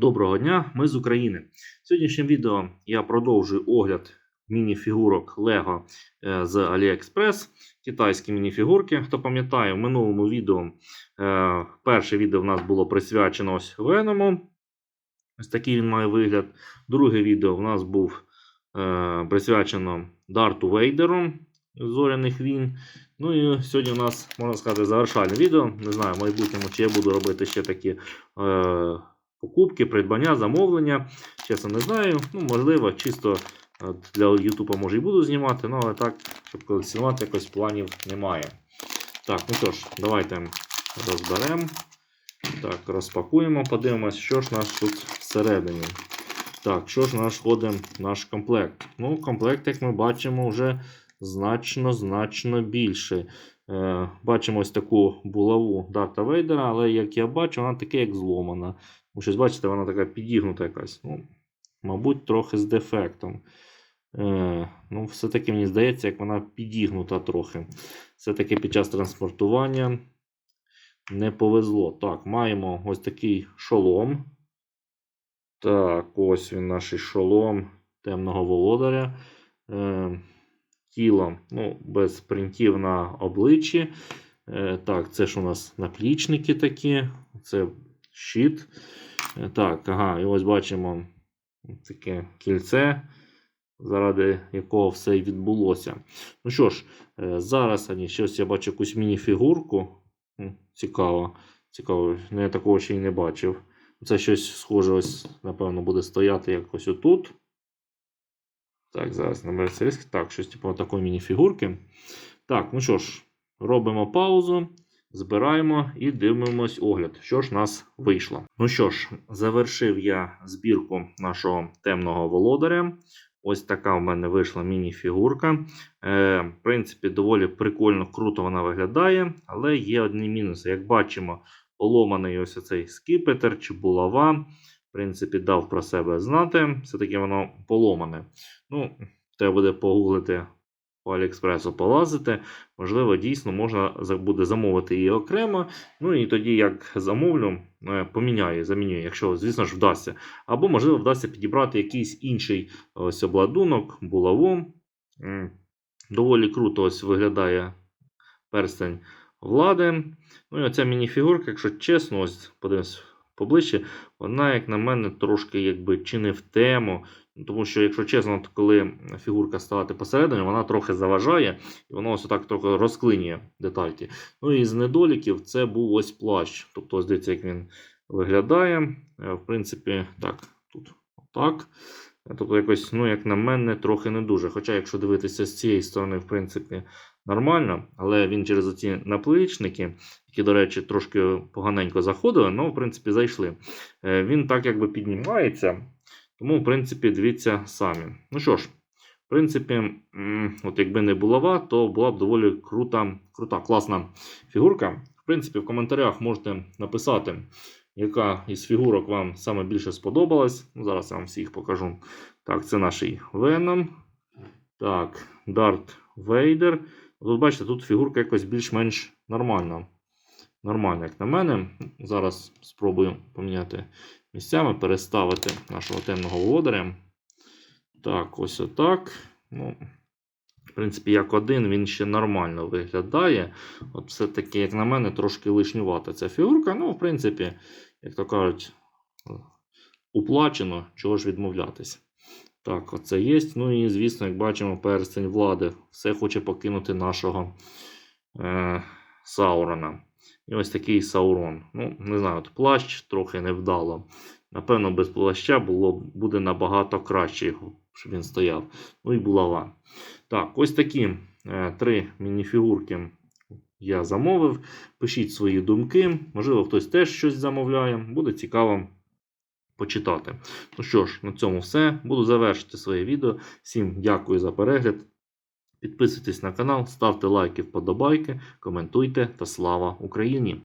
Доброго дня, ми з України. В сьогоднішньому відео я продовжую огляд мініфігурок Lego е, з AliExpress. Китайські мініфігурки. Хто пам'ятає, в минулому відео е, перше відео в нас було присвячено ось Веному. Ось такий він має вигляд. Друге відео в нас був е, присвячено Дарту Вейдеру Зоряних війн. Ну і сьогодні у нас, можна сказати, завершальне відео. Не знаю, в майбутньому чи я буду робити ще такі покупки, придбання, замовлення. Чесно, не знаю. Ну, можливо, чисто для Ютуба може і буду знімати, ну, але так, щоб колекціонувати якось планів немає. Так, ну що ж, давайте розберемо. Так, розпакуємо, подивимось, що ж нас тут всередині. Так, що ж наш входить наш комплект? Ну, комплект, як ми бачимо, вже значно-значно більше. Е, бачимо ось таку булаву Дарта Вейдера, але як я бачу, вона така як зломана. Ви щось бачите, вона така підігнута якась. Ну, Мабуть, трохи з дефектом. Е, ну, Все-таки мені здається, як вона підігнута трохи. Все-таки під час транспортування не повезло. Так, маємо ось такий шолом. Так, ось він наш шолом темного володаря. Е, тіло ну, без принтів на обличчі. Е, так, це ж у нас наплічники такі. Це щит. Е, так, ага, і ось бачимо таке кільце, заради якого все і відбулося. Ну що ж, е, зараз ані, щось я бачу якусь мініфігурку. Цікаво. Цікаво, ну, я такого ще й не бачив. Це щось схоже, ось, напевно, буде стояти якось отут. Так, зараз набереться риск. Так, щось типу такої мініфігурки. Так, ну що ж, робимо паузу, збираємо і дивимось огляд, що ж нас вийшло. Ну що ж, завершив я збірку нашого темного володаря. Ось така в мене вийшла мініфігурка. Е, В принципі, доволі прикольно, круто вона виглядає, але є одні мінуси. Як бачимо, поломаний ось цей скипетр чи булава. В принципі, дав про себе знати. Все-таки воно поломане. Ну, треба буде погуглити Аліекспресу полазити. Можливо, дійсно можна буде замовити її окремо. Ну і тоді, як замовлю, е, поміняю, замінюю, якщо, звісно ж, вдасться. Або, можливо, вдасться підібрати якийсь інший ось обладунок, булаву. Доволі круто ось виглядає перстень влади. Ну і оця мініфігурка, якщо чесно, ось подивимось поближче, вона, як на мене, трошки якби чи не в тему. Тому що, якщо чесно, коли фігурка ставати посередині, вона трохи заважає, і воно ось так трохи розклинює детальки. Ну і з недоліків це був ось плащ. Тобто, ось дивіться, як він виглядає. Е, В принципі, так, тут отак. Е, Тобто, якось, ну, як на мене, трохи не дуже. Хоча, якщо дивитися з цієї сторони, в принципі, нормально, але він через оці наплічники, які, до речі, трошки поганенько заходили, але, в принципі, зайшли. Е, Він так якби піднімається. Тому, в принципі, дивіться самі. Ну що ж, в принципі, от якби не булава, то була б доволі крута, крута, класна фігурка. В принципі, в коментарях можете написати, яка із фігурок вам саме більше сподобалась. Ну, зараз я вам всіх покажу. Так, це наш Веном. Так, Дарт Вейдер. Тут бачите, тут фігурка якось більш-менш нормальна. Нормальна, як на мене. Зараз спробую поміняти місцями, переставити нашого темного володаря. Так, ось отак. Ну, в принципі, як один, він ще нормально виглядає. От все-таки, як на мене, трошки лишнювата ця фігурка. Ну, в принципі, як то кажуть, уплачено, чого ж відмовлятися. Так, оце є. Ну і, звісно, як бачимо, перстень влади все хоче покинути нашого е, Саурона. І ось такий Саурон. Ну, не знаю, от плащ трохи невдало. Напевно, без плаща було, буде набагато краще, щоб він стояв. Ну і булава. Так, ось такі е, три мініфігурки я замовив. Пишіть свої думки. Можливо, хтось теж щось замовляє. Буде цікаво почитати. Ну що ж, на цьому все. Буду завершити своє відео. Всім дякую за перегляд. Підписуйтесь на канал, ставте лайки, вподобайки, коментуйте та слава Україні!